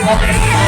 Okay.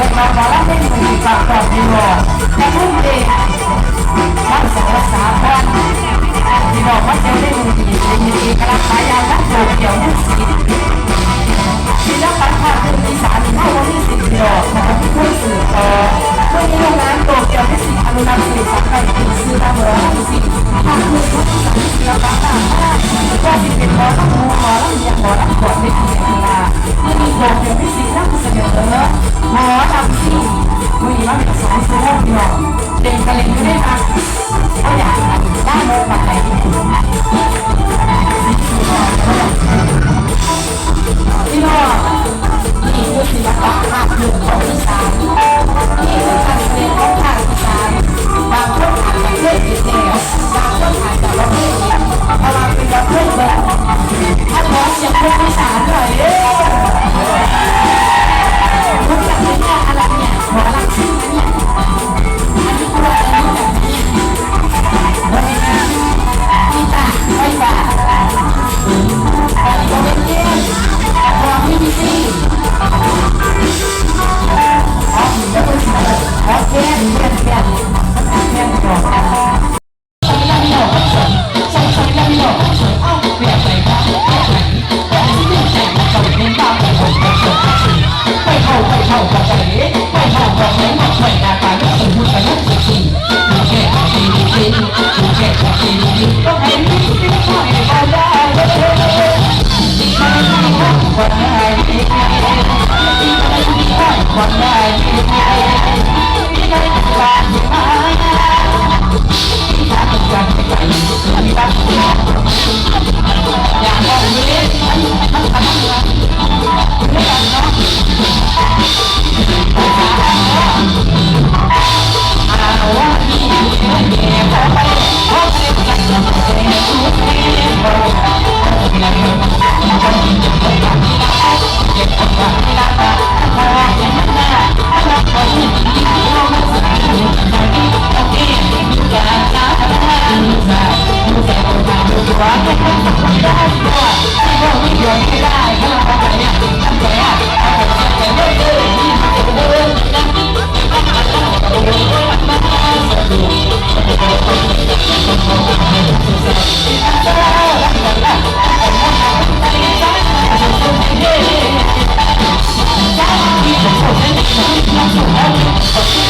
จากนางมาแล้วไม่อยู่จักาม บอกให้มาช่วยหน้าตาลูกสมุนไพรลูกสุดูกก่สี่ลูกสี่ลูกก่สี่ลูกสี่ วาทุกคนสักคนด้ตัวที่พวกวิ่งยนไม่ได้ขนาดแบบนี้ทำแบบนี้ทำแบบนี้เรื่อยเรื่อยนี่ทำแบบนี้เรื่อยเรื่อย Thank you.